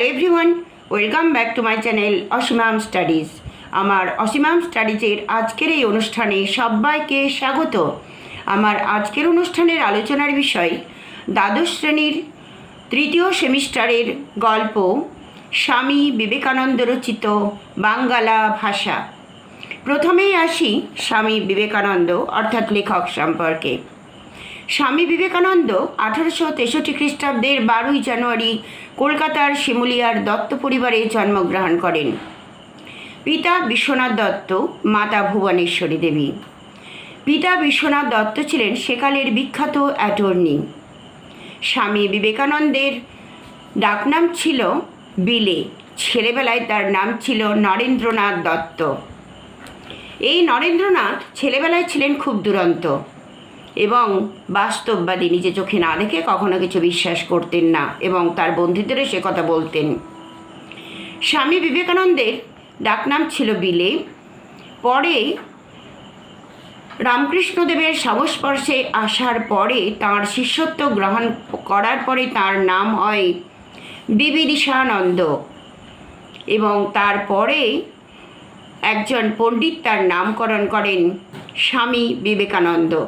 Hello everyone, welcome back to my channel Asimam studies. আমার অসীমাম স্টাডিজের আজকের এই অনুষ্ঠানে সবাইকে স্বাগত। আমার আজকের অনুষ্ঠানের আলোচনার বিষয়, দ্বাদশ শ্রেণির তৃতীয় সেমিস্টারের গল্প, স্বামী বিবেকানন্দ রচিত বাঙ্গালা ভাষা। প্রথমেই আসি স্বামী বিবেকানন্দ, অর্থাৎ লেখক সম্পর্কে। স্বামী বিবেকানন্দ আঠারোশো তেষট্টি খ্রিস্টাব্দের বারোই জানুয়ারি কলকাতার শিমুলিয়ার দত্ত পরিবারে জন্মগ্রহণ করেন। পিতা বিশ্বনাথ দত্ত, মাতা ভুবনেশ্বরী দেবী। পিতা বিশ্বনাথ দত্ত ছিলেন সেকালের বিখ্যাত অ্যাটর্নি। স্বামী বিবেকানন্দের ডাকনাম ছিল বিলে, ছেলেবেলায় তার নাম ছিল নরেন্দ্রনাথ দত্ত। এই নরেন্দ্রনাথ ছেলেবেলায় ছিলেন খুব দুরন্ত। এবং বাস্তববাদী নিজে চোখে না দেখে কখনো কিছু বিশ্বাস করতেন না এবং তার বন্ধুদেরও সে কথা বলতেন। স্বামী বিবেকানন্দের ডাকনাম ছিল বিলে। পরে রামকৃষ্ণদেবের সংস্পর্শে আসার পরে তাঁর শিষ্যত্ব গ্রহণ করার পরে তার নাম হয় বিবিদিশানন্দ এবং তারপরে একজন পণ্ডিত তার নামকরণ করেন স্বামী বিবেকানন্দ।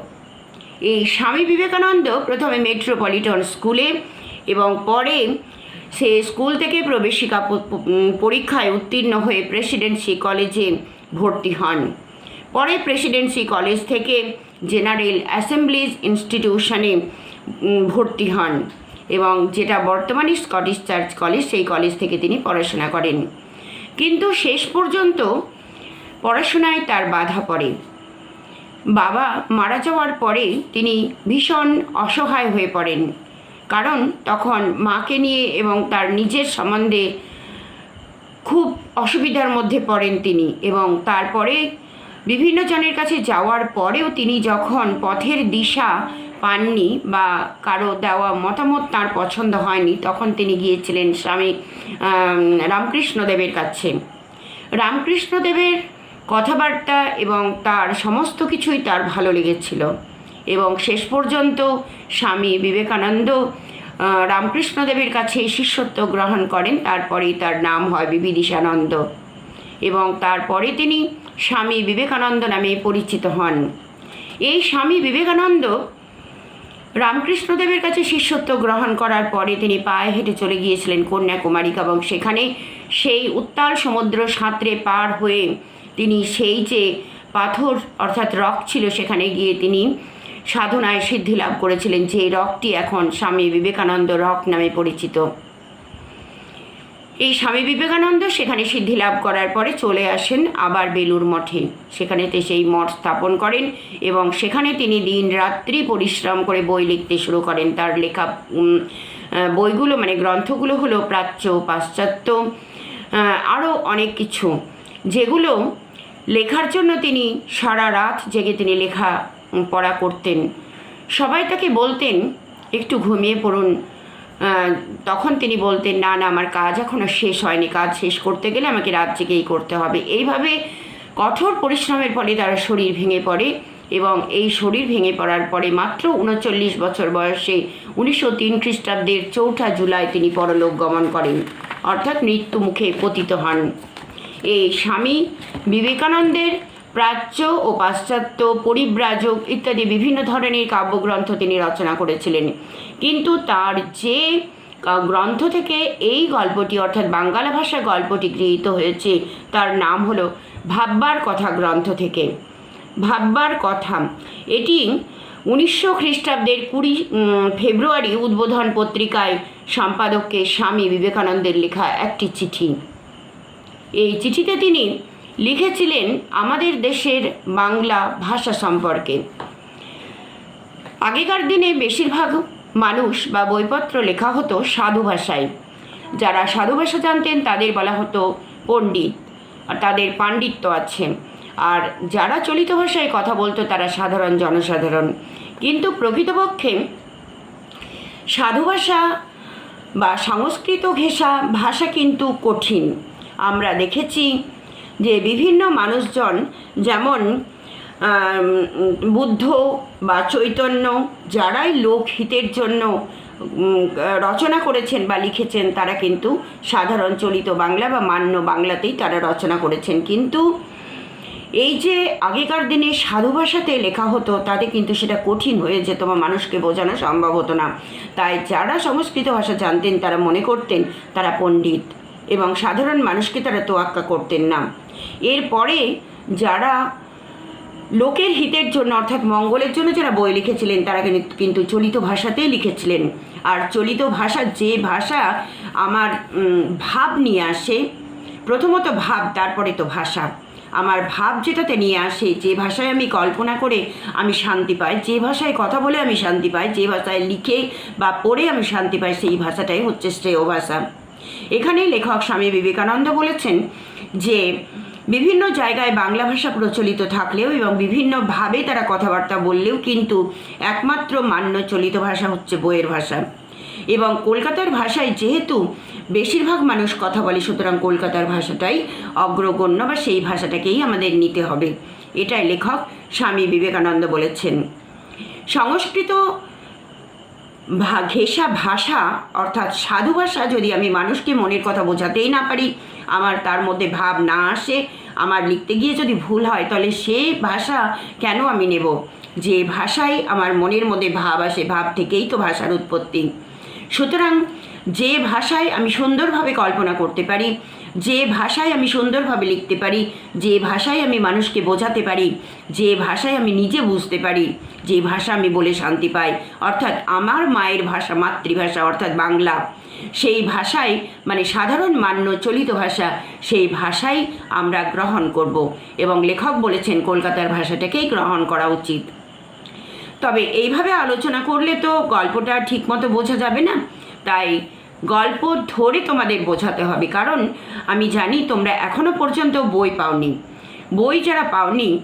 এই স্বামী বিবেকানন্দ প্রথমে মেট্রোপলিটন স্কুলে এবং পরে সে স্কুল থেকে প্রবেশিকা পরীক্ষায় উত্তীর্ণ হয়ে প্রেসিডেন্সি কলেজে ভর্তি হন। পরে প্রেসিডেন্সি কলেজ থেকে জেনারেল অ্যাসেম্বলিজ ইনস্টিটিউশনে ভর্তি হন এবং যেটা বর্তমানে স্কটিশ চার্চ কলেজ, সেই কলেজ থেকে তিনি পড়াশোনা করেন। কিন্তু শেষ পর্যন্ত পড়াশোনায় তার বাধা পড়ে। বাবা মারা যাওয়ার পরে তিনি ভীষণ অসহায় হয়ে পড়েন। কারণ তখন মাকে নিয়ে এবং তার নিজের সম্বন্ধে খুব অসুবিধার মধ্যে পড়েন তিনি এবং তারপরে বিভিন্ন জনের কাছে যাওয়ার পরেও তিনি যখন পথের দিশা পাননি বা কারও দেওয়া মতামত তার পছন্দ হয়নি, তখন তিনি গিয়েছিলেন স্বামী রামকৃষ্ণদেবের কাছে। রামকৃষ্ণদেবের কথাবার্তা এবং তার সমস্ত কিছুই তার ভালো লেগেছিল। এবং শেষ পর্যন্ত স্বামী বিবেকানন্দ রামকৃষ্ণদেবের কাছে শিষ্যত্ব গ্রহণ করেন। তারপরেই তার নাম হয় বিবিদিশানন্দ। এবং তারপরে তিনি স্বামী বিবেকানন্দ নামে পরিচিত হন। এই স্বামী বিবেকানন্দ রামকৃষ্ণদেবের কাছে শিষ্যত্ব গ্রহণ করার পরে তিনি পায়ে হেঁটে চলে গিয়েছিলেন কন্যাকুমারিকা এবং সেখানে সেই উত্তাল সমুদ্র সাঁতরে পার হয়ে তিনি সেই যে পাথর, অর্থাৎ রক ছিল সেখানে গিয়ে তিনি সাধনায় সিদ্ধি লাভ করেছিলেন, যে রকটি এখন স্বামী বিবেকানন্দ রক নামে পরিচিত। এই স্বামী বিবেকানন্দ সেখানে সিদ্ধি লাভ করার পরে চলে আসেন আবার বেলুর মঠে। সেখানেতে সেই মঠ স্থাপন করেন এবং সেখানে তিনি দিন রাত্রি পরিশ্রম করে বই লিখতে শুরু করেন। তার লেখা বইগুলো মানে গ্রন্থগুলো হলো প্রাচ্য, পাশ্চাত্য আরও অনেক কিছু, যেগুলো লেখার জন্য তিনি সারা রাত জেগে তিনি লেখা পড়া করতেন। সবাই তাকে বলতেন, একটু ঘুমিয়ে পড়ুন। তখন তিনি বলতেন, না না, আমার কাজ এখনও শেষ হয়নি। কাজ শেষ করতে গেলে আমাকে রাত জেগেই করতে হবে। এইভাবে কঠোর পরিশ্রমের ফলে তার শরীর ভেঙে পড়ে এবং এই শরীর ভেঙে পড়ার পরে মাত্র উনচল্লিশ বছর বয়সে উনিশশো তিন খ্রিস্টাব্দের চৌঠা জুলাই তিনি পরলোক গমন করেন, অর্থাৎ মৃত্যু মুখে পতিত হন। এই স্বামী বিবেকানন্দের প্রাচ্য ও পাশ্চাত্য পরিব্রাজক ইত্যাদি বিভিন্ন ধরনের কাব্যগ্রন্থ তিনি রচনা করেছিলেন। কিন্তু তার যে গ্রন্থ থেকে এই গল্পটি, অর্থাৎ বাঙ্গালা ভাষা গল্পটি গৃহীত হয়েছে, তার নাম হলো ভাববার কথা গ্রন্থ থেকে। ভাববার কথা। এটি উনিশশো খ্রিস্টাব্দের কুড়ি ফেব্রুয়ারি উদ্বোধন পত্রিকায় সম্পাদককে স্বামী বিবেকানন্দের লেখা একটি চিঠি। এই চিঠিতে তিনি লিখেছিলেন আমাদের দেশের বাংলা ভাষা সম্পর্কে। আগেকার দিনে বেশিরভাগ মানুষ বা বইপত্র লেখা হতো সাধু ভাষায়। যারা সাধু ভাষা জানতেন তাদের বলা হতো পণ্ডিত, আর তাদের পাণ্ডিত্য আছে। আর যারা চলিত ভাষায় কথা বলতো তারা সাধারণ জনসাধারণ। কিন্তু প্রকৃতপক্ষে সাধু ভাষা বা সংস্কৃত ঘেঁষা ভাষা কিন্তু কঠিন। আমরা দেখেছি যে বিভিন্ন মানুষজন যেমন বুদ্ধ বা চৈতন্য যারাই লোকহিতের জন্য রচনা করেছেন বা লিখেছেন, তারা কিন্তু সাধারণ চলিত বাংলা বা মান্য বাংলাতেই তারা রচনা করেছেন। কিন্তু এই যে আগেকার দিনে সাধু ভাষাতে লেখা হতো, তাতে কিন্তু সেটা কঠিন হয়ে যেত বা মানুষকে বোঝানো সম্ভব হতো না। তাই যারা সংস্কৃত ভাষা জানতেন, তারা মনে করতেন তারা পণ্ডিত। এবং সাধারণ মানুষকে তারা তোয়াক্কা করতেন না। এরপরে যারা লোকের হিতের জন্য, অর্থাৎ মঙ্গলের জন্য যারা বই লিখেছিলেন, তারা কিন্তু- চলিত ভাষাতেই লিখেছিলেন। আর চলিত ভাষা, যে ভাষা আমার ভাব নিয়ে আসে, প্রথমত ভাব, তারপরে তো ভাষা। আমার ভাব যেটাতে নিয়ে আসে, যে ভাষায় আমি কল্পনা করে আমি শান্তি পাই, যে ভাষায় কথা বলে আমি শান্তি পাই, যে ভাষায় লিখে বা পড়ে আমি শান্তি পাই, সেই ভাষাটাই হচ্ছে শ্রেয় ভাষা। এখানেই লেখক স্বামী বিবেকানন্দ বলেছেন যে, বিভিন্ন জায়গায় বাংলা ভাষা প্রচলিত থাকলেও এবং বিভিন্নভাবে তারা কথাবার্তা বললেও কিন্তু একমাত্র মান্য চলিত ভাষা হচ্ছে বইয়ের ভাষা। এবং কলকাতার ভাষায় যেহেতু বেশিরভাগ মানুষ কথা বলে, সুতরাং কলকাতার ভাষাটাই অগ্রগণ্য বা সেই ভাষাটাকেই আমাদের নিতে হবে। এটাই লেখক স্বামী বিবেকানন্দ বলেছেন। সংস্কৃত ঘেঁষা ভাষা, অর্থাৎ সাধু ভাষা যদি আমি মানুষকে মনের কথা বোঝাতেই না পারি, আমার তার মধ্যে ভাব না আসে, আমার লিখতে গিয়ে যদি ভুল হয়, তাহলে সে ভাষা কেন আমি নেব? যে ভাষায় আমার মনের মধ্যে ভাব আসে, ভাব থেকেই তো ভাষার উৎপত্তি। সুতরাং যে ভাষায় আমি সুন্দরভাবে কল্পনা করতে পারি যে ভাষায় আমি সুন্দরভাবে লিখতে পারি, যে ভাষায় আমি মানুষকে বোঝাতে পারি, যে ভাষায় আমি নিজে বুঝতে পারি, যে ভাষা আমি বলে শান্তি পাই। অর্থাৎ আমার মায়ের ভাষা, মাতৃভাষা, অর্থাৎ বাংলা, সেই ভাষায় মানে সাধারণ মান্য চলিত ভাষা, সেই ভাষাই আমরা গ্রহণ করব। এবং লেখক বলেছেন, কলকাতার ভাষাটাকেই গ্রহণ করা উচিত। তবে এইভাবে আলোচনা করলে তো গল্পটা ঠিকমতো বোঝা যাবে না। তাই গল্প ধরে তোমাদের বোঝাতে হবে। কারণ আমি জানি তোমরা এখনও পর্যন্ত বই পাওনি। বই যারা পাওনি,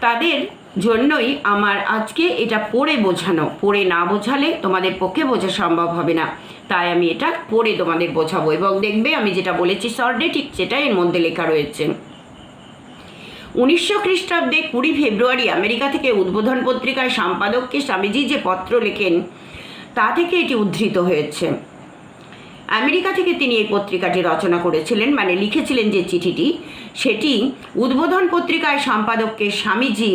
তাদের জন্যই আমার আজকে এটা পড়ে বোঝানো। পড়ে না বোঝালে তোমাদের পক্ষে বোঝা সম্ভব হবে না। তাই আমি এটা পড়ে তোমাদের বোঝাবো এবং দেখবে আমি যেটা বলেছি শর্টে ঠিক সেটা এর মধ্যে লেখা রয়েছে। উনিশশো খ্রিস্টাব্দে কুড়ি ফেব্রুয়ারি আমেরিকা থেকে উদ্বোধন পত্রিকায় সম্পাদককে স্বামীজি যে পত্র লেখেন, তা থেকে এটি উদ্ধৃত হয়েছে। আমেরিকা থেকে তিনি এই পত্রিকাটি রচনা করেছিলেন মানে লিখেছিলেন যে চিঠিটি, সেটি উদ্বোধন পত্রিকায় সম্পাদককে স্বামীজি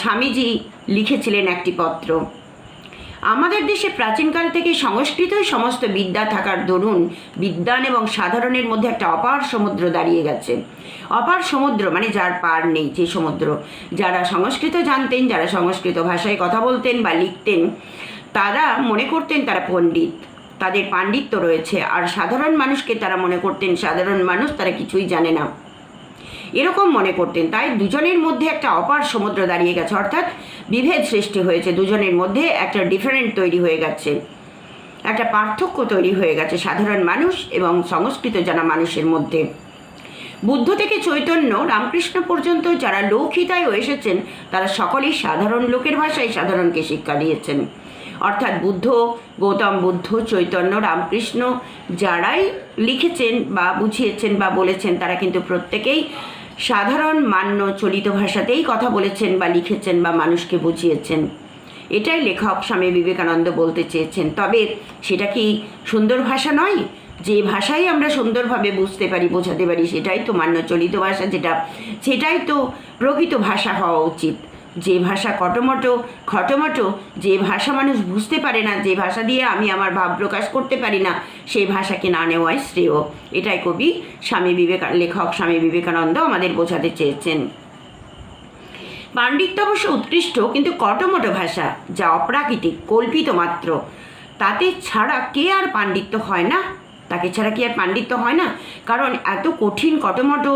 স্বামীজি লিখেছিলেন একটি পত্র। আমাদের দেশে প্রাচীনকাল থেকে সংস্কৃতই সমস্ত বিদ্যা থাকার দরুন বিদ্যান এবং সাধারণের মধ্যে একটা অপার সমুদ্র দাঁড়িয়ে গেছে। অপার সমুদ্র মানে যার পার নেই, যে সমুদ্র। যারা সংস্কৃত জানতেন, যারা সংস্কৃত ভাষায় কথা বলতেন বা লিখতেন, তারা মনে করতেন তারা পণ্ডিত। তাদের পাণ্ডিত্য রয়েছে। আর সাধারণ মানুষকে তারা মনে করতেন, সাধারণ মানুষ তারা কিছুই জানে না। এরকম মনে করতেন। তাই দুজনের মধ্যে একটা অপার সমুদ্র দাঁড়িয়ে গেছে। অর্থাৎ বিভেদ সৃষ্টি হয়েছে। দুজনের মধ্যে একটা ডিফারেন্ট তৈরি হয়ে গেছে। একটা পার্থক্য তৈরি হয়ে গেছে সাধারণ মানুষ এবং সংস্কৃত জানা মানুষের মধ্যে। বুদ্ধ থেকে চৈতন্য রামকৃষ্ণ পর্যন্ত যারা লোকহিতায় এসেছেন, তারা সকলেই সাধারণ লোকের ভাষায় সাধারণকে শিক্ষা দিয়েছেন। অর্থাৎ বুদ্ধ, গৌতম বুদ্ধ, চৈতন্য, রামকৃষ্ণ যারাই লিখেছেন বা বুঝিয়েছেন বা বলেছেন, তারা কিন্তু প্রত্যেকেই সাধারণ মান্য চলিত ভাষাতেই কথা বলেছেন বা লিখেছেন বা মানুষকে বুঝিয়েছেন। এটাই লেখক স্বামী বিবেকানন্দ বলতে চেয়েছেন। তবে সেটা কি সুন্দর ভাষা নয়? যে ভাষাই আমরা সুন্দরভাবে বুঝতে পারি, বোঝাতে পারি, সেটাই তো মান্য চলিত ভাষা, যেটা, সেটাই তো প্রকৃত ভাষা হওয়া উচিত। যে ভাষা কটমটো খটমটো যে ভাষা মানুষ বুঝতে পারে না, যে ভাষা দিয়ে আমি আমার ভাব প্রকাশ করতে পারি না সেই ভাষাকে না নেওয়াই শ্রেয়। এটাই কবি স্বামী বিবেকা, লেখক স্বামী বিবেকানন্দ আমাদের বোঝাতে চেয়েছেন। পাণ্ডিত্য অবশ্য উৎকৃষ্ট, কিন্তু কটমটো ভাষা, যা অপ্রাকৃতিক, কল্পিত মাত্র, তাতে ছাড়া কে আর পাণ্ডিত্য হয় না? তাকে ছাড়া কি আর পাণ্ডিত্য হয় না? কারণ এত কঠিন কটমটো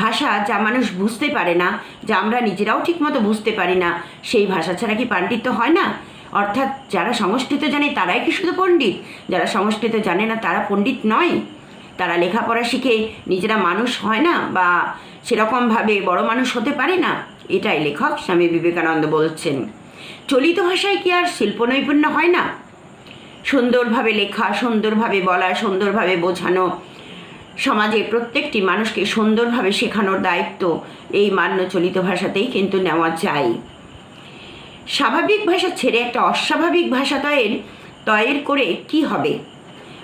ভাষা যা মানুষ বুঝতে পারে না, যা আমরা নিজেরাও ঠিকমতো বুঝতে পারি না, সেই ভাষা ছাড়া কি পাণ্ডিত্য হয় না? অর্থাৎ যারা সংস্কৃত জানে তারাই কি শুধু পণ্ডিত? যারা সংস্কৃত জানে না তারা পণ্ডিত নয়। তারা লেখাপড়া শিখে নিজেরা মানুষ হয় না বা সেরকমভাবে বড় মানুষ হতে পারে না, এটাই লেখক স্বামী বিবেকানন্দ বলছেন। চলিত ভাষায় কি আর শিল্প নৈপুণ্য হয় না? সুন্দরভাবে লেখা, সুন্দরভাবে বলা, সুন্দরভাবে বোঝানো। সমাজের প্রত্যেকটি মানুষকে সুন্দরভাবে শেখানোর দায়িত্ব এই মান্য চলিত ভাষাতেই কিন্তু নেওয়া যায়। স্বাভাবিক ভাষা ছেড়ে একটা অস্বাভাবিক ভাষা তৈর তয়ের করে কি হবে?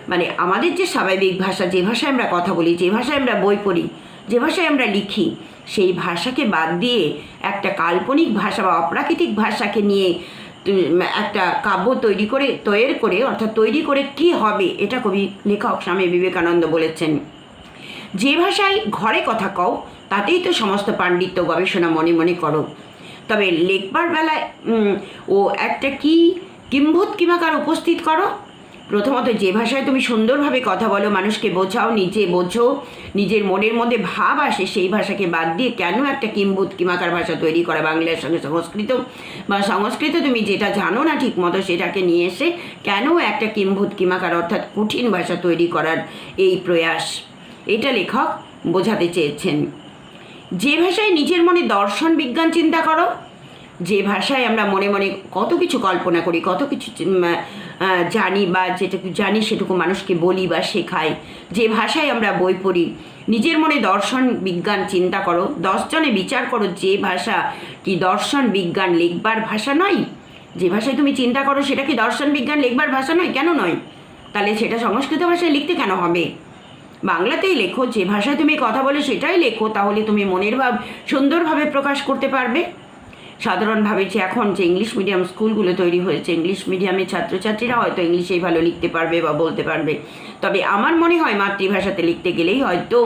মানে আমাদের যে স্বাভাবিক ভাষা, যে ভাষায় আমরা কথা বলি, যে ভাষায় আমরা বই পড়ি, যে ভাষায় আমরা লিখি, সেই ভাষাকে বাদ দিয়ে একটা কাল্পনিক ভাষা বা অপ্রাকৃতিক ভাষাকে নিয়ে একটা কাব্য তৈরি করে তৈরি করে, অর্থাৎ তৈরি করে কি হবে, এটা কবি লেখক স্বামী বিবেকানন্দ বলেছেন। যে ভাষায় ঘরে কথা কও, তাতেই তো সমস্ত পাণ্ডিত্য গবেষণা মনে মনে করো। তবে লেখবার বেলায় ও একটা কি কিম্ভূত কিমাকার উপস্থিত করো প্রথমত যে ভাষায় তুমি সুন্দরভাবে কথা বলো, মানুষকে বোঝাও, নিজে বোঝো, নিজের মনের মধ্যে ভাব আসে, সেই ভাষাকে বাদ দিয়ে কেন একটা কিম্ভূত কিমাকার ভাষা তৈরি করা বাংলার সঙ্গে সংস্কৃত? বা সংস্কৃত তুমি যেটা জানো না ঠিক মতো সেটাকে নিয়ে এসে কেন একটা কিম্ভূত কিমাকার অর্থাৎ কঠিন ভাষা তৈরি করার এই প্রয়াস? এটা লেখক বোঝাতে চেয়েছেন। যে ভাষায় নিজের মনে দর্শন, বিজ্ঞান চিন্তা করো, যে ভাষায় আমরা মনে মনে কত কিছু কল্পনা করি, কত কিছু জানি বা যেটুকু জানি সেটুকু মানুষকে বলি বা শেখাই। যে ভাষায় আমরা বই পড়ি, নিজের মনে দর্শন, বিজ্ঞান চিন্তা করো। দশজনে বিচার করো যে ভাষা কি দর্শন, বিজ্ঞান, লিখবার ভাষা নয়? যে ভাষায় তুমি চিন্তা করো সেটা কি দর্শন, বিজ্ঞান, লিখবার ভাষা নয়? কেন নয়? তাহলে সেটা সংস্কৃত ভাষায় লিখতে কেন হবে? বাংলাতেই লেখো, যে ভাষায় তুমি কথা বলে সেটাই লেখো, তাহলে তুমি মনের ভাব সুন্দরভাবে প্রকাশ করতে পারবে। সাধারণভাবে যে এখন যে ইংলিশ মিডিয়াম স্কুলগুলো তৈরি হয়েছে ইংলিশ মিডিয়ামের ছাত্রছাত্রীরা হয়তো ইংলিশেই ভালো লিখতে পারবে বা বলতে পারবে। তবে আমার মনে হয় মাতৃভাষাতে লিখতে গেলেই হয়তো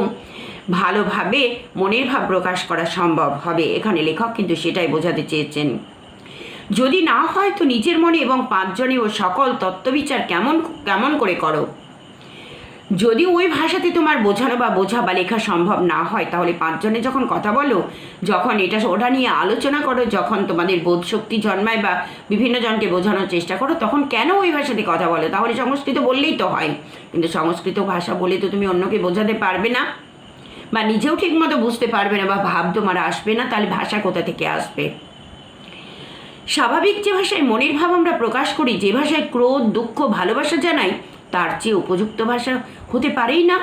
ভালোভাবে মনের ভাব প্রকাশ করা সম্ভব হবে। এখানে লেখক কিন্তু সেটাই বোঝাতে চেয়েছেন। যদি না হয় তো নিজের মনে এবং পাঁচজনে ও সকল তত্ত্ববিচার কেমন কেমন করে করো? যদি ওই ভাষাতে তোমার বোঝানো বা বোঝা বা লেখা সম্ভব না হয়, তাহলে পাঁচজনে যখন কথা বলো, যখন এটা ওটা নিয়ে আলোচনা করো, যখন তোমাদের বোধ শক্তি জন্মায় বা বিভিন্ন জনকে বোঝানোর চেষ্টা করো, তখন কেন ওই ভাষাতে কথা বলো? তাহলে সংস্কৃত বললেই তো হয়। কিন্তু সংস্কৃত ভাষা বলে তো তুমি অন্যকে বোঝাতে পারবে না বা নিজেও ঠিকমতো বুঝতে পারবে না বা ভাব তোমার আসবে না, তাহলে ভাষা কোথা থেকে আসবে? স্বাভাবিক যে ভাষায় মনের ভাব আমরা প্রকাশ করি, যে ভাষায় ক্রোধ, দুঃখ, ভালোবাসা জানাই তার চেয়ে উপযুক্ত ভাষা হতে পারেই না।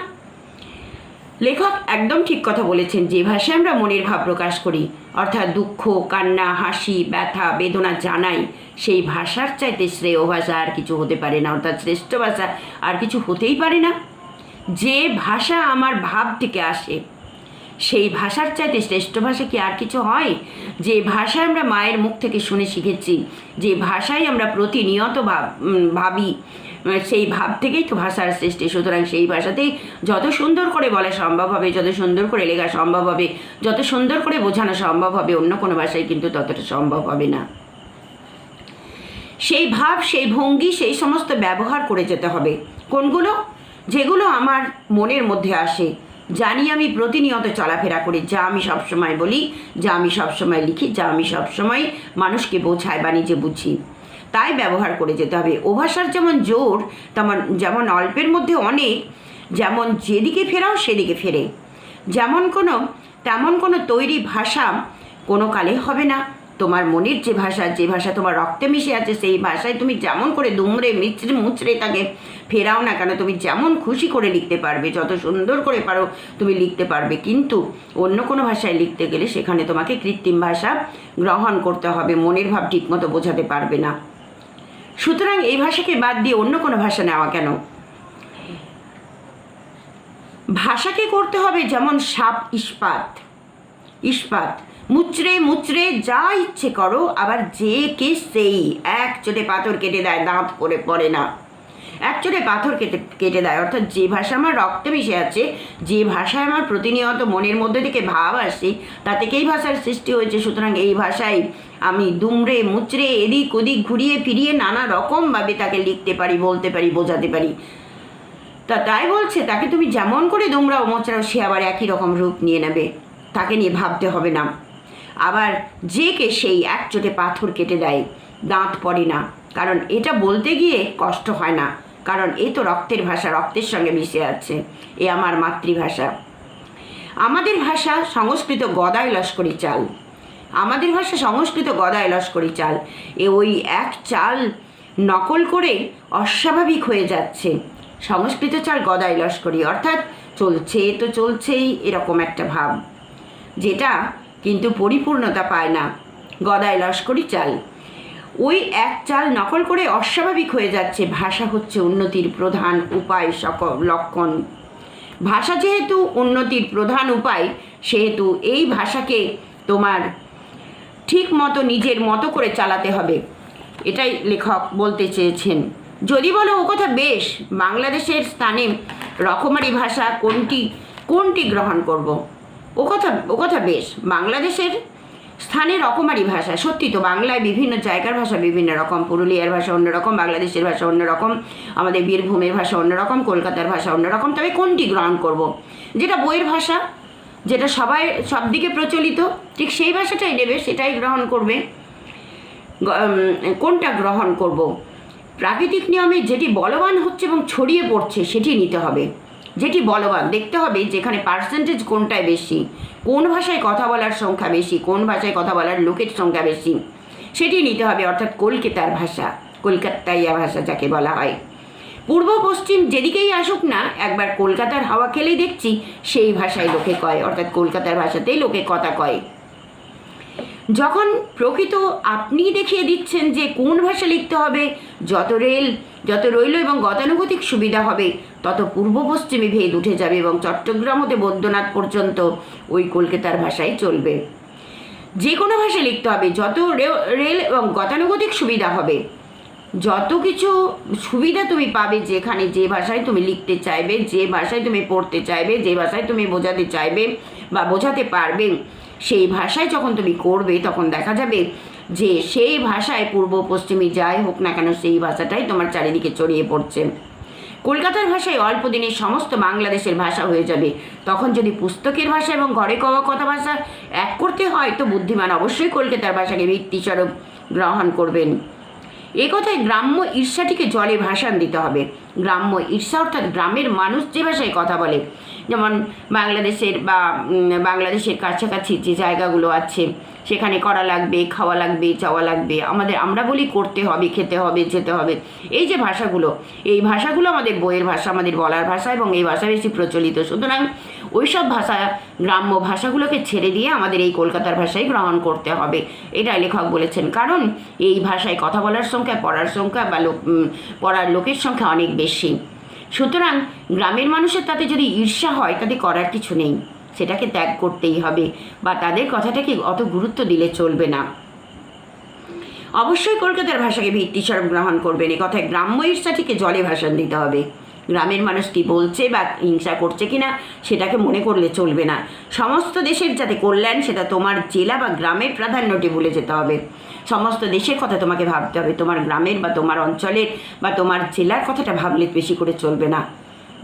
লেখক একদম ঠিক কথা বলেছেন যে ভাষায় আমরা মনের ভাব প্রকাশ করি। অর্থাৎ দুঃখ, কান্না, হাসি, ব্যথা, বেদনা জানাই। সেই ভাষার চাইতে শ্রেয় ভাষা আর কিছু হতে পারে না। অর্থাৎ শ্রেষ্ঠ ভাষা আর কিছু হতেই পারে না। যে ভাষা আমার ভাব থেকে আসে, সেই ভাষার চাইতে শ্রেষ্ঠ ভাষা কি আর কিছু হয়? যে ভাষা আমরা মায়ের মুখ থেকে শুনে শিখেছি, যে ভাষায় আমরা প্রতিনিয়ত ভাব ভাবি সেই ভাব থেকেই তো ভাষার সৃষ্টি। সুতরাং সেই ভাষাতেই যত সুন্দর করে বলা সম্ভব হবে, যত সুন্দর করে লেখা সম্ভব হবে, যত সুন্দর করে বোঝানো সম্ভব হবে, অন্য কোনো ভাষায় কিন্তু ততটা সম্ভব হবে না। সেই ভাব, সেই ভঙ্গি, সেই সমস্ত ব্যবহার করে যেতে হবে। কোনগুলো? যেগুলো আমার মনের মধ্যে আসে। জানি আমি প্রতিনিয়ত চলাফেরা করি, যা আমি সবসময় বলি, যা আমি সবসময় লিখি, যা আমি সবসময় মানুষকে বোঝাই বা নিজে বুঝি। তাই ব্যবহার করে যেতে হবে। ও ভাষার যেমন জোর, তেমন, যেমন অল্পের মধ্যে অনেক, যেমন যেদিকে ফেরাও সেদিকে ফেরে। যেমন কোনো, তেমন কোনো তৈরি ভাষা কোনো কালে হবে না। তোমার মনের যে ভাষা যে ভাষা তোমার রক্তে মিশে আছে, সেই ভাষায় তুমি যেমন করে দুমড়ে মিচড়ে মুচড়ে তাকে ফেরাও না কেন, তুমি যেমন খুশি করে লিখতে পারবে, যত সুন্দর করে পারো তুমি লিখতে পারবে। কিন্তু অন্য কোনো ভাষায় লিখতে গেলে সেখানে তোমাকে কৃত্রিম ভাষা গ্রহণ করতে হবে, মনের ভাব ঠিকমতো বোঝাতে পারবে না। সুতরাং এই ভাষাকে বাদ দিয়ে অন্য কোনো ভাষা নেওয়া কেন? ভাষাকে করতে হবে যেমন সাপ, ইস্পাত। ইস্পাত। মুচড়ে মুচড়ে যা ইচ্ছে করো, আবার যে কে সেই, এক চোটে পাথর কেটে দেয়, দাঁত করে পড়ে না। এক চোটে পাথর কেটে কেটে দেয়। অর্থাৎ যে ভাষা আমার রক্তে মিশে আছে, যে ভাষায় আমার প্রতিনিয়ত মনের মধ্যে থেকে ভাব আসে, তা থেকেই ভাষার সৃষ্টি হয়েছে। সুতরাং এই ভাষায় আমি দুমড়ে, মুচড়ে, এদিক ওদিক ঘুরিয়ে ফিরিয়ে নানা রকমভাবে তাকে লিখতে পারি, বলতে পারি, বোঝাতে পারি। তা তাই বলছে, তাকে তুমি যেমন করে দুমড়াও, মোচড়াও, সে আবার একই রকম রূপ নিয়ে নেবে। তাকে নিয়ে ভাবতে হবে না। আবার যে কে সেই এক চোটে পাথর কেটে দেয়, দাঁত পড়ে না। কারণ এটা বলতে গিয়ে কষ্ট হয় না। কারণ এ তো রক্তের ভাষা, রক্তের সঙ্গে মিশে আছে। এ আমার মাতৃভাষা। আমাদের ভাষা সংস্কৃত গদায় লস্করি চাল। আমাদের ভাষা সংস্কৃত গদায় লস্করি চাল। এ ওই এক চাল নকল করে অস্বাভাবিক হয়ে যাচ্ছে। সংস্কৃত চাল গদায় লস্করি। অর্থাৎ চলছে তো চলছেই এরকম একটা ভাব। যেটা কিন্তু পরিপূর্ণতা পায় না। গদায় লস্করি চাল। ওই এক চাল নকল করে অস্বাভাবিক হয়ে যাচ্ছে। ভাষা হচ্ছে উন্নতির প্রধান উপায় সকল লক্ষণ। ভাষা যেহেতু উন্নতির প্রধান উপায়, সেহেতু এই ভাষাকে তোমার ঠিক মতো নিজের মতো করে চালাতে হবে। এটাই লেখক বলতে চেয়েছেন। যদি বলো ও কথা বেশ, বাংলাদেশের স্থানে রকমারি ভাষা কোনটি কোনটি গ্রহণ করব? ও কথা ও কথা বেশ। বাংলাদেশের স্থানে রকমারি ভাষা। সত্যি তো, বাংলায় বিভিন্ন জায়গার ভাষা বিভিন্ন রকম, পুরুলিয়ার ভাষা অন্যরকম বাংলাদেশের ভাষা অন্যরকম আমাদের বীরভূমের ভাষা অন্যরকম কলকাতার ভাষা অন্যরকম তবে কোনটি গ্রহণ করব? যেটা বইয়ের ভাষা, যেটা সবাই, সব দিকে প্রচলিত, ঠিক সেই ভাষাটাই নেবে, সেটাই গ্রহণ করবে। কোনটা গ্রহণ করব? প্রাকৃতিক নিয়মে যেটি বলবান হচ্ছে এবং ছড়িয়ে পড়ছে, সেটি নিতে হবে। যেটি বলবান। দেখতে হবে যেখানে পার্সেন্টেজ কোনটায় বেশি, কোন ভাষায় কথা বলার সংখ্যা বেশি, কোন ভাষায় কথা বলার লোকের সংখ্যা বেশি, সেটি নিতে হবে অর্থাৎ কলকাতার ভাষা, কলকাতাইয়া ভাষা যাকে বলা হয়। পূর্ব পশ্চিম যেদিকেই আসুক না, একবার কলকাতার হাওয়া খেলেই দেখছি সেই ভাষায় লোকে কয়, অর্থাৎ কলকাতার ভাষাতেই লোকে কথা কয়। যখন প্রকৃত আপনি দেখিয়ে দিচ্ছেন যে কোন ভাষা লিখতে হবে, যত রেল, যত রইল এবং গতানুগতিক সুবিধা হবে, তত পূর্ব পশ্চিমে ভেদ উঠে যাবে এবং চট্টগ্রাম হতে বৈদ্যনাথ পর্যন্ত ওই কলকাতার ভাষাই চলবে। যে কোনো ভাষা লিখতে হবে, যত রেল এবং গতানুগতিক সুবিধা হবে, যত কিছু সুবিধা তুমি পাবে যেখানে যে ভাষায় তুমি লিখতে চাইবে, যে ভাষায় তুমি পড়তে চাইবে, যে ভাষায় তুমি বোঝাতে চাইবে বা বোঝাতে পারবে সেই ভাষায় যখন তুমি করবে, তখন দেখা যাবে যে সেই ভাষায় পূর্ব, পশ্চিমে যাই হোক না কেন সেই ভাষাটাই তোমার চারিদিকে ছড়িয়ে পড়ছে। কলকাতার ভাষায় অল্প দিনে সমস্ত বাংলাদেশের ভাষা হয়ে যাবে। তখন যদি পুস্তকের ভাষা এবং ঘরে কওয়া কথা ভাষা এক করতে হয়, তো বুদ্ধিমান অবশ্যই কলকাতার ভাষাকে ভিত্তিস্বরূপ গ্রহণ করবেন। এ কথায় গ্রাম্য ঈর্ষাটিকে জলে ভাসান দিতে হবে। গ্রাম্য ঈর্ষা অর্থাৎ গ্রামের মানুষ যে ভাষায় কথা বলে। যেমন বাংলাদেশের বা বাংলাদেশের কাছাকাছি যে জায়গাগুলো আছে, সেখানে করা লাগবে, খাওয়া লাগবে চাওয়া লাগবে, আমাদের, আমরা বলি করতে হবে, খেতে হবে, যেতে হবে। এই যে ভাষাগুলো, এই ভাষাগুলো আমাদের বইয়ের ভাষা, আমাদের বলার ভাষা এবং এই ভাষা বেশি প্রচলিত। সুতরাং ওইসব ভাষা গ্রাম্য ভাষাগুলোকে ছেড়ে দিয়ে আমাদের এই কলকাতার ভাষাই গ্রহণ করতে হবে। এটাই লেখক বলেছেন। কারণ এই ভাষায় কথা বলার সংখ্যা, পড়ার সংখ্যা বা লোক পড়ার লোকের সংখ্যা অনেক বেশি। সুতরাং গ্রামের মানুষের তাতে যদি ঈর্ষা হয়, তাতে করার কিছু নেই। সেটাকে ত্যাগ করতেই হবে বা তাদের কথাটাকে অত গুরুত্ব দিলে চলবে না। অবশ্যই কলকাতার ভাষাকে ভিত্তিস্বরূপ গ্রহণ করবেন। এ কথায় গ্রাম্য ঈর্ষাটিকে জলে ভাষণ দিতে হবে। গ্রামের মানুষ কি বলছে বা হিংসা করছে কিনা সেটাকে মনে করলে চলবে না। সমস্ত দেশের যাতে কল্যাণ, সেটা তোমার জেলা বা গ্রামের প্রাধান্যটি ভুলে যেতে হবে। সমস্ত দেশের কথা তোমাকে ভাবতে হবে। তোমার গ্রামের বা তোমার অঞ্চলের বা তোমার জেলার কথাটা ভাবলে বেশি করে চলবে না।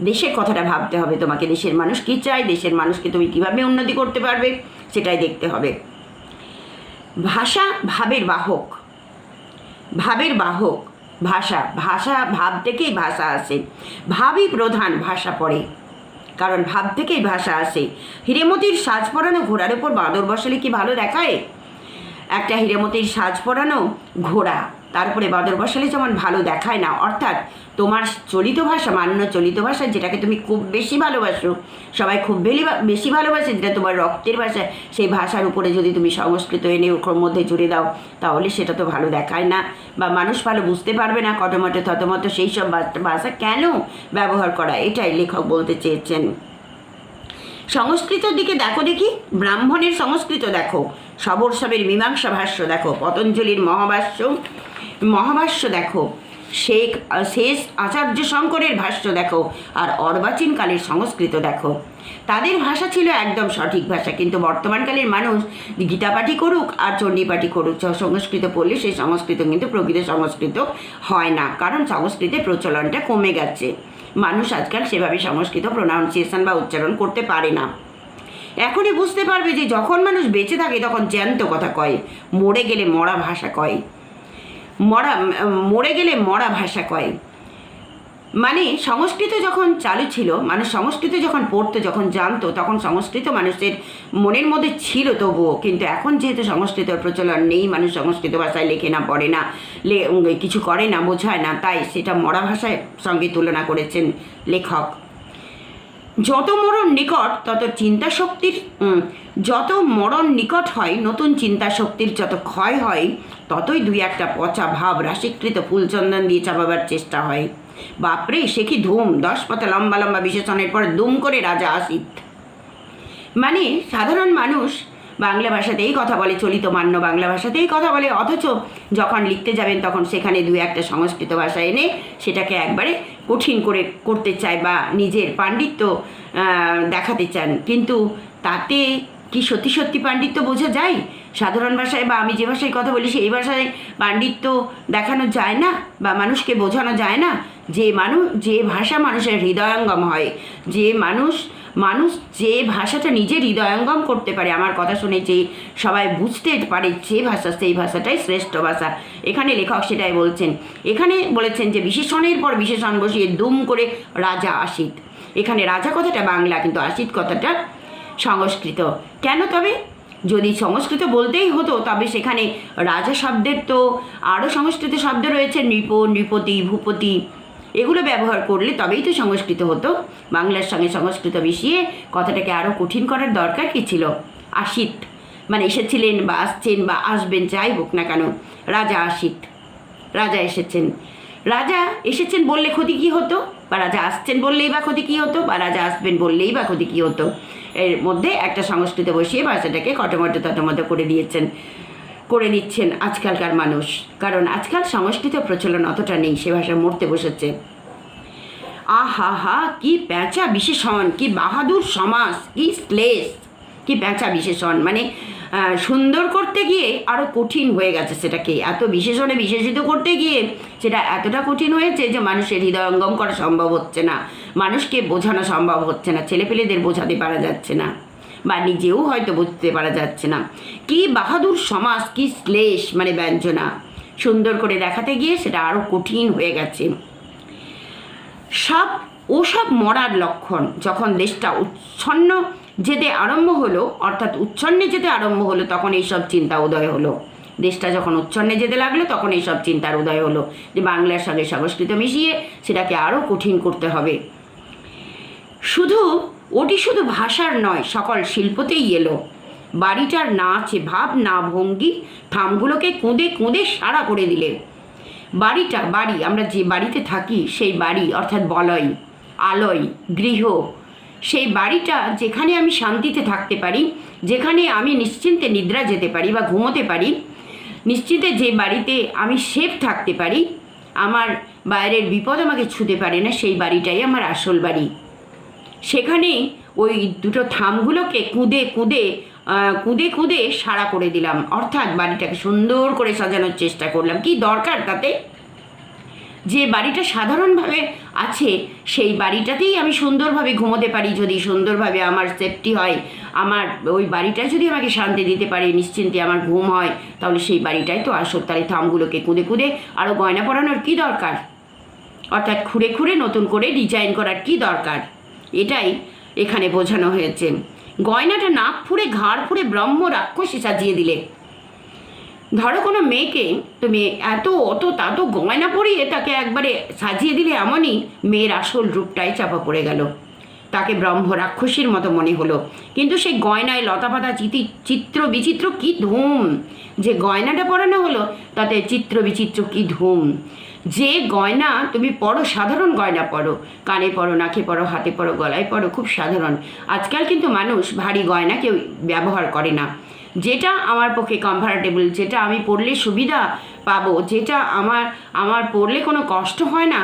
দেশের কথাটা ভাবতে হবে। তোমাকে দেশের মানুষ কী চায়? দেশের মানুষকে তুমি কীভাবে উন্নতি করতে পারবে? সেটাই দেখতে হবে। ভাষা ভাবের বাহক। ভাবের বাহক। ভাষা ভাষা ভাব থেকেই ভাষা আসে। ভাবই প্রধান ভাষা পড়ে। কারণ ভাব থেকেই ভাষা আসে। হিরেমতির সাজ পরানো ঘোড়ার উপর বাঁদর বসালে কি ভালো দেখায়? একটা হিরেমতির সাজ পরানো ঘোড়া। তারপরে বাদর বসালে যেমন ভালো দেখায় না, অর্থাৎ তোমার চলিত ভাষা মান্য চলিত ভাষা যেটাকে তুমি খুব বেশি ভালোবাসো, সবাই খুব বেলি বেশি ভালোবাসে যেটা তোমার রক্তের ভাষা, সেই ভাষার উপরে যদি তুমি সংস্কৃত এনে ওর মধ্যে জুড়ে দাও, তাহলে সেটা তো ভালো দেখায় না। বা মানুষ ভালো বুঝতে পারবে না কটমটো থতমতো সেই সব ভাষা কেন ব্যবহার করা, এটাই লেখক বলতে চেয়েছেন। সংস্কৃতর দিকে দেখো দেখি, ব্রাহ্মণের সংস্কৃত দেখো সবর সবের মীমাংসা ভাষ্য দেখো, পতঞ্জলির মহাভাষ্য। মহাভাষ্য দেখো। শেখ, শেষ আচার্য শঙ্করের ভাষ্য দেখো আর অর্বাচীনকালের সংস্কৃত দেখো। তাদের ভাষা ছিল একদম সঠিক ভাষা, কিন্তু বর্তমানকালের মানুষ গীতাপাঠি করুক আর চণ্ডীপাঠি করুক সংস্কৃত পড়লে সেই সংস্কৃত কিন্তু প্রকৃত সংস্কৃত হয় না, কারণ সংস্কৃতের প্রচলনটা কমে গেছে। মানুষ আজকাল সেভাবে সংস্কৃত প্রোনাউন্সিয়েশন বা উচ্চারণ করতে পারে না। এখনই বুঝতে পারবে যে যখন মানুষ বেঁচে থাকে তখন জ্যান্ত কথা কয়, মরে গেলে মরা ভাষা কয়। মরা, মরে গেলে মরা ভাষা কয়? মানে সংস্কৃত যখন চালু ছিল মানুষ সংস্কৃত যখন পড়তো, যখন জানতো, তখন সংস্কৃত মানুষের মনের মধ্যে ছিল তবুও। কিন্তু এখন যেহেতু সংস্কৃতের প্রচলন নেই, মানুষ সংস্কৃত ভাষায় লেখে না, পড়ে না কিছু করে না, বোঝায় না, তাই সেটা মরা ভাষায় সঙ্গে তুলনা করেছেন লেখক। যত মরণ নিকট, তত চিন্তা শক্তির যত মরণ নিকট হয়, নতুন চিন্তা শক্তির যত ক্ষয় হয়, ততই দুই একটা পচা ভাব রাশিকৃত ফুলচন্দন দিয়ে চাপাবার চেষ্টা হয়। বাপরে, সে কি ধুম? দশ পাতা লম্বা লম্বা বিশেষণের পর দুম করে রাজা আসিত। মানে সাধারণ মানুষ বাংলা ভাষাতেই কথা বলে, চলিত মান্য বাংলা ভাষাতেই কথা বলে, অথচ যখন লিখতে যাবেন, তখন সেখানে দু একটা সংস্কৃত ভাষা এনে সেটাকে একবারে কঠিন করে করতে চায় বা নিজের পাণ্ডিত্য দেখাতে চান। কিন্তু তাতে কি সত্যি সত্যি পাণ্ডিত্য বোঝা যায়? সাধারণ ভাষায় বা আমি যে ভাষায় কথা বলি, সেই ভাষায় পাণ্ডিত্য দেখানো যায় না বা মানুষকে বোঝানো যায় না। যে মানুষ যে ভাষা মানুষের হৃদয়ঙ্গম হয়, যে মানুষ মানুষ যে ভাষাটা নিজের হৃদয়ঙ্গম করতে পারে, আমার কথা শুনে যে সবাই বুঝতে পারে যে ভাষা, সেই ভাষাটাই শ্রেষ্ঠ ভাষা। এখানে লেখক সেটাই বলছেন। এখানে বলেছেন যে বিশেষণের পর বিশেষণ বসিয়ে দুম করে রাজা আসিত এখানে রাজা কথাটা বাংলা, কিন্তু আসিত কথাটা সংস্কৃত। কেন তবে? যদি সংস্কৃত বলতেই হতো, তবে সেখানে রাজা শব্দের তো আরও সংস্কৃত শব্দ রয়েছে, নৃপ, নৃপতি, ভূপতি। এগুলো ব্যবহার করলে তবেই তো সংস্কৃত হতো। বাংলার সঙ্গে সংস্কৃত মিশিয়ে কথাটাকে আরও কঠিন করার দরকার কি ছিল? আশিত। মানে এসেছিলেন বা আসছেন বা আসবেন যাই হোক না কেন, রাজা আশিত। রাজা এসেছেন। রাজা এসেছেন বললে ক্ষতি কী হতো? বা রাজা আসছেন বললেই বা ক্ষতি কী হতো? বা রাজা আসবেন বললেই বা ক্ষতি কী হতো? এর মধ্যে একটা সংস্কৃত বসিয়ে ভাষাটাকে কটমটো তটমটো করে দিয়েছেন। করে নিচ্ছেন আজকালকার মানুষ। কারণ আজকাল সংস্কৃত প্রচলন অতটা নেই, সে ভাষা মরতে বসেছে। আহা হা কি প্যাঁচা বিশেষণ, কি বাহাদুর সমাস কি শ্লেষ কি প্যাঁচা বিশেষণ। মানে সুন্দর করতে গিয়ে আরও কঠিন হয়ে গেছে সেটাকে। এত বিশেষণে বিশেষিত করতে গিয়ে সেটা এতটা কঠিন হয়েছে যে মানুষের হৃদয়ঙ্গম করা সম্ভব হচ্ছে না। মানুষকে বোঝানো সম্ভব হচ্ছে না। ছেলেপেলেদের বোঝাতে পারা যাচ্ছে না। বা নিজেও হয়তো বুঝতে পারা যাচ্ছে না। কি বাহাদুর সমাজ, কি শ্লেষ মানে ব্যঞ্জনা। সুন্দর করে দেখাতে গিয়ে সেটা আরও কঠিন হয়ে গেছে। সব, ওসব মরার লক্ষণ যখন দেশটা উচ্ছন্ন যেতে আরম্ভ হলো, অর্থাৎ উচ্ছন্নে যেতে আরম্ভ হলো, তখন এইসব চিন্তা উদয় হলো। দেশটা যখন উচ্ছন্নে যেতে লাগল, তখন এইসব চিন্তার উদয় হলো যে বাংলার সঙ্গে সংস্কৃত মিশিয়ে সেটাকে আরও কঠিন করতে হবে। শুধু ওটি শুধু ভাষার নয়, সকল শিল্পতেই এলো। বাড়িটার নাচ, ভাব, না ভঙ্গি থামগুলোকে কুঁদে কুঁদে সারা করে দিলে। বাড়িটা, বাড়ি, আমরা যে বাড়িতে থাকি সেই বাড়ি, অর্থাৎ বলয়, আলয়, গৃহ, সেই বাড়িটা যেখানে আমি শান্তিতে থাকতে পারি, যেখানে আমি নিশ্চিন্তে নিদ্রা যেতে পারি বা ঘুমোতে পারি, নিশ্চিন্তে যে বাড়িতে আমি সেফ থাকতে পারি, আমার বাইরের বিপদ আমাকে ছুতে পারে না, সেই বাড়িটাই আমার আসল বাড়ি। সেখানে ওই দুটো থামগুলোকে কুঁদে কুঁদে কুঁদে কুঁদে সারা করে দিলাম। অর্থাৎ বাড়িটাকে সুন্দর করে সাজানোর চেষ্টা করলাম। কি দরকার তাতে? যে বাড়িটা সাধারণভাবে আছে, সেই বাড়িটাতেই আমি সুন্দরভাবে ঘুমোতে পারি যদি সুন্দরভাবে আমার সেফটি হয়। আমার ওই বাড়িটায় যদি আমাকে শান্তি দিতে পারে, নিশ্চিন্তে আমার ঘুম হয়, তাহলে সেই বাড়িটাই তো আসল তাহলে থামগুলোকে কুঁদে কুঁদে আরও গয়না পরানোর কী দরকার? অর্থাৎ খুঁড়ে খুঁড়ে নতুন করে ডিজাইন করার কি দরকার? এটাই এখানে বোঝানো হয়েছে। গয়নাটা নাক ফুরে ঘাড় ফুড়ে ব্রহ্ম রাক্ষসী সাজিয়ে দিলে। ধরো কোনো মেয়েকে তুমি এত, অত, তত গয়না পরিয়ে তাকে একবারে সাজিয়ে দিলে এমনই মেয়ের আসল রূপটাই চাপা পড়ে গেল। তাকে ব্রহ্ম রাক্ষসীর মতো মনে হলো। কিন্তু সেই গয়নায় লতাপাতা চিতি, চিত্র বিচিত্র কি ধুম? যে গয়নাটা পরানো হলো, তাতে চিত্র বিচিত্র কি ধুম? যে গয়না তুমি পরো সাধারণ গয়না পরো কানে পরো নাকে পরো হাতে পরো গলায় পরো খুব সাধারণ। আজকাল কিন্তু মানুষ ভারী গয়না কেউ ব্যবহার করে না। যেটা আমার পক্ষে কমফর্টেবল যেটা আমি পরলে সুবিধা পাবো, যেটা আমার আমার পরলে কোনো কষ্ট হয় না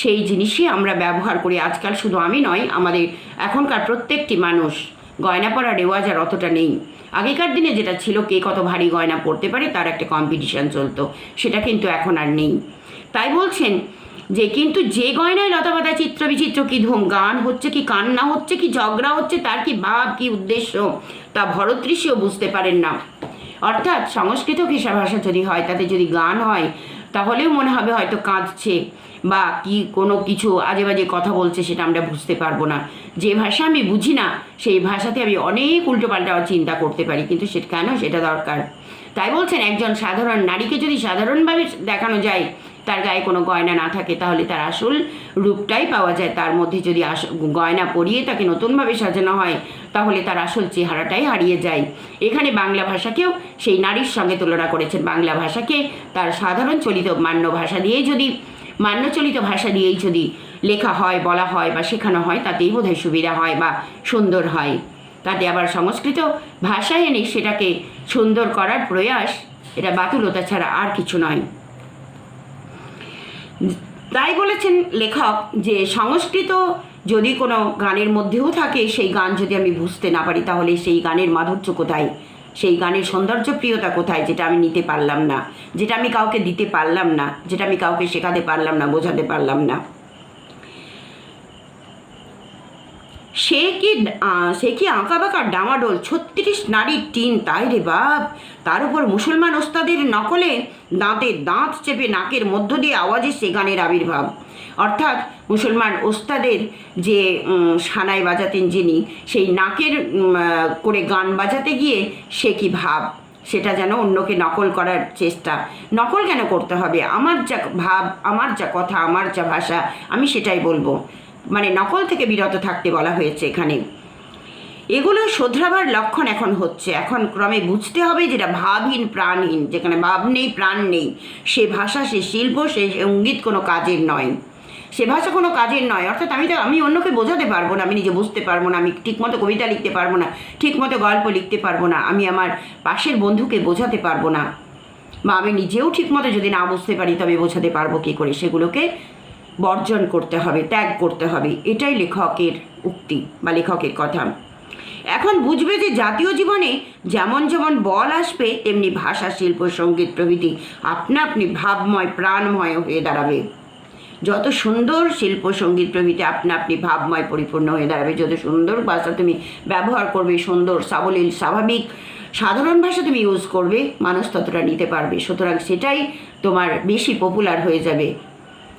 সেই জিনিসই আমরা ব্যবহার করি। আজকাল শুধু আমি নয়, আমাদের এখনকার প্রত্যেকটি মানুষ গয়না পরা রেওয়াজ আর অতটা নেই। আগেকার দিনে যেটা ছিল কে কত ভারী গয়না পরতে পারে, তার একটা কম্পিটিশন চলতো। সেটা কিন্তু এখন আর নেই। তাই বলছেন যে কিন্তু যে গয়নায় লতাপাতা চিত্র বিচিত্র কি ধুম, গান হচ্ছে কি, কান্না হচ্ছে কি, ঝগড়া হচ্ছে, তার কি ভাব, কি উদ্দেশ্য, তা ভরতৃষিও বুঝতে পারেন না। অর্থাৎ সংস্কৃত ভাষা ভাষা যদি হয়, তাতে যদি গান হয়, তাহলেও মনে হবে হয়তো কাঁদছে। বা কি কোনো কিছু আজে বাজে কথা বলছে সেটা আমরা বুঝতে পারব না। যে ভাষা আমি বুঝি না, সেই ভাষাতে আমি অনেক উল্টোপাল্টা চিন্তা করতে পারি, কিন্তু সেটা কেন সেটা দরকার? তাই বলছেন, একজন সাধারণ নারীকে যদি সাধারণভাবে দেখানো যায়, তার গায়ে কোনো গয়না না থাকে, তাহলে তার আসল রূপটাই পাওয়া যায়। তার মধ্যে যদি আস, গয়না পরিয়ে তাকে নতুনভাবে সাজানো হয়, তাহলে তার আসল চেহারাটাই হারিয়ে যায়। এখানে বাংলা ভাষাকেও সেই নারীর সঙ্গে তুলনা করেছেন। বাংলা ভাষাকে তার সাধারণ চলিত মান্য ভাষা দিয়ে যদি মান্যচলিত ভাষা দিয়েই যদি লেখা হয়, বলা হয় বা শেখানো হয়, তাতেই বোধহয় সুবিধা হয় বা সুন্দর হয়। তাতে আবার সংস্কৃত ভাষা এনে সেটাকে সুন্দর করার প্রয়াস, এটা বাতুলতা ছাড়া আর কিছু নয়। তাই বলেছেন লেখক যে, সংস্কৃত যদি কোনো গানের মধ্যেও থাকে, সেই গান যদি আমি বুঝতে না পারি, তাহলে সেই গানের মাধুর্য কোথায়? সেই গানের সৌন্দর্য প্রিয়তা কোথায় যেটা আমি নিতে পারলাম না? যেটা আমি কাউকে দিতে পারলাম না, যেটা আমি কাউকে শেখাতে পারলাম না, বোঝাতে পারলাম না। সে কি সে কি আঁকা বাঁকা ডামাডোল? ছত্রিশ নারীর টিন, তাই রে বাপ। তার উপর মুসলমান ওস্তাদের নকলে দাঁতে দাঁত চেপে নাকের মধ্য দিয়ে আওয়াজে সে গানের আবির্ভাব। অর্থাৎ মুসলমান ওস্তাদের যে সানাই বাজাতেন যিনি, সেই নাকের করে গান বাজাতে গিয়ে সে কি ভাব? সেটা যেন অন্যকে নকল করার চেষ্টা। নকল কেন করতে হবে? আমার যা ভাব, আমার যা কথা, আমার যা ভাষা, আমি সেটাই বলব। মানে নকল থেকে বিরত থাকতে বলা হয়েছে এখানে। এগুলো শোধরাবার লক্ষণ এখন হচ্ছে। এখন ক্রমে বুঝতে হবে যেটা ভাবহীন, প্রাণহীন, যেখানে ভাব নেই, প্রাণ নেই। সে ভাষা, সে শিল্প, সে সংগীত কোনো কাজের নয়। সে ভাষা কোনো কাজের নয়। অর্থাৎ আমি তো, আমি অন্যকে বোঝাতে পারব না, আমি নিজে বুঝতে পারব না, আমি ঠিকমতো কবিতা লিখতে পারব না, ঠিকমতো গল্প লিখতে পারব না, আমি আমার পাশের বন্ধুকে বোঝাতে পারব না। বা আমি নিজেও ঠিকমতো যদি না বুঝতে পারি, তবে বোঝাতে পারব কী করে? সেগুলোকে বর্জন করতে হবে, ত্যাগ করতে হবে। এটাই লেখকের উক্তি বা লেখকের কথা। এখন বুঝবে যে জাতীয় জীবনে যেমন যেমন বল আসবে, তেমনি ভাষা, শিল্প, সংগীত প্রভৃতি আপনা আপনি ভাবময়, প্রাণময় হয়ে দাঁড়াবে। যত সুন্দর শিল্প সংগীত প্রভৃতি আপনা আপনি ভাবময় পরিপূর্ণ হয়ে দাঁড়াবে, যত সুন্দর ভাষা তুমি ব্যবহার করবে, সুন্দর, সাবলীল, স্বাভাবিক, সাধারণ ভাষা তুমি ইউজ করবে, মানুষ ততটা নিতে পারবে। সুতরাং সেটাই তোমার বেশি পপুলার হয়ে যাবে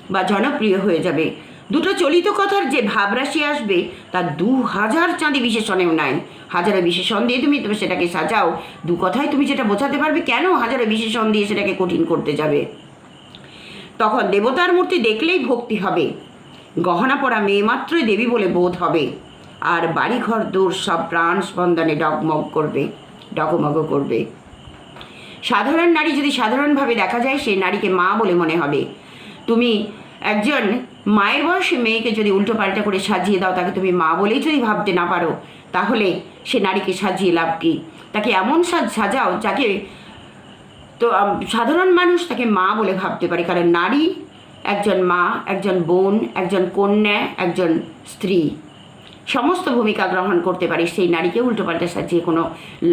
বা জনপ্রিয় হয়ে যাবে। দুটো চলিত কথার যে ভাবরাশি আসবে, তার দু হাজার চাঁদি বিশেষণেও নাই। হাজারে বিশেষণ দিয়ে তুমি তুমি সেটাকে সাজাও। দু কথায় তুমি যেটা বোঝাতে পারবে, কেন হাজারে বিশেষণ দিয়ে সেটাকে কঠিন করতে যাবে? তখন দেবতার মূর্তি দেখলেই ভক্তি হবে। গহনা পরা মেয়ে মাত্রই দেবী বলে বোধ হবে। আর বাড়িঘর দূর সব প্রাণ স্পন্দনে ডগমগ করবে ডগমগ করবে। সাধারণ নারী যদি সাধারণভাবে দেখা যায় সেই নারীকে মা বলে মনে হবে। তুমি একজন মায়ের বয়সী মেয়েকে যদি উল্টো পাল্টা করে সাজিয়ে দাও, তাকে তুমি মা বলেই যদি ভাবতে না পারো, তাহলে সে নারীকে সাজিয়ে লাভ কি? তাকে এমন সাজ সাজাও যাকে তো সাধারণ মানুষ তাকে মা বলে ভাবতে পারে। কারণ নারী একজন মা, একজন বোন, একজন কন্যা, একজন স্ত্রী, সমস্ত ভূমিকা গ্রহণ করতে পারে। সেই নারীকে উল্টোপাল্টা সাজিয়ে কোনো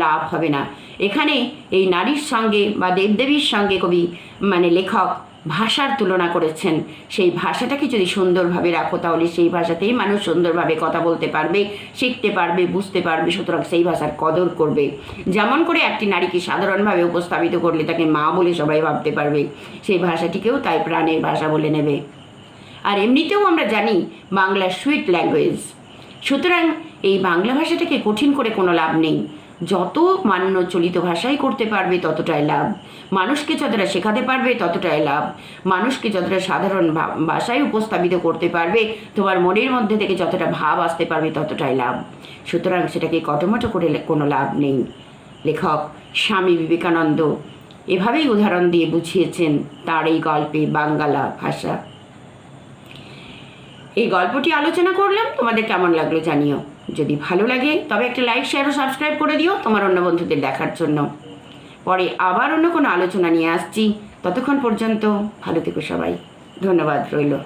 লাভ হবে না। এখানে এই নারীর সঙ্গে বা দেবদেবীর সঙ্গে কবি মানে লেখক ভাষার তুলনা করেছেন। সেই ভাষাটাকে যদি সুন্দরভাবে রাখো, তাহলে সেই ভাষাতেই মানুষ সুন্দরভাবে কথা বলতে পারবে, শিখতে পারবে, বুঝতে পারবে, সুতরাং সেই ভাষার কদর করবে। যেমন করে একটি নারীকে সাধারণভাবে উপস্থাপিত করলে তাকে মা বলে সবাই ভাবতে পারবে। সেই ভাষাটিকেও তাই প্রাণের ভাষা বলে নেবে। আর এমনিতেও আমরা জানি বাংলা সুইট ল্যাঙ্গুয়েজ সুতরাং এই বাংলা ভাষাটাকে কঠিন করে কোনো লাভ নেই। যত মান্য চলিত ভাষাই করতে পারবে, ততটাই লাভ। মানুষকে যতটা শেখাতে পারবে, ততটাই লাভ। মানুষকে যতটা সাধারণ ভাষায় উপস্থাপিত করতে পারবে, তোমার মনের মধ্যে থেকে যতটা ভাব আসতে পারবে, ততটাই লাভ। সুতরাং সেটাকে কটমটো করে কোনো লাভ নেই। লেখক স্বামী বিবেকানন্দ এভাবেই উদাহরণ দিয়ে বুঝিয়েছেন তার এই গল্পে বাঙ্গালা ভাষা। এই গল্পটি আলোচনা করলাম, তোমাদের কেমন লাগল জানিও। যদি ভালো লাগে, তবে একটা লাইক শেয়ার ও সাবস্ক্রাইব করে দিও তোমার অন্য বন্ধুদের দেখার জন্য। পরে আবার অন্য কোনো আলোচনা নিয়ে আসছি। ততক্ষণ পর্যন্ত ভালো থেকো সবাই। ধন্যবাদ রইল।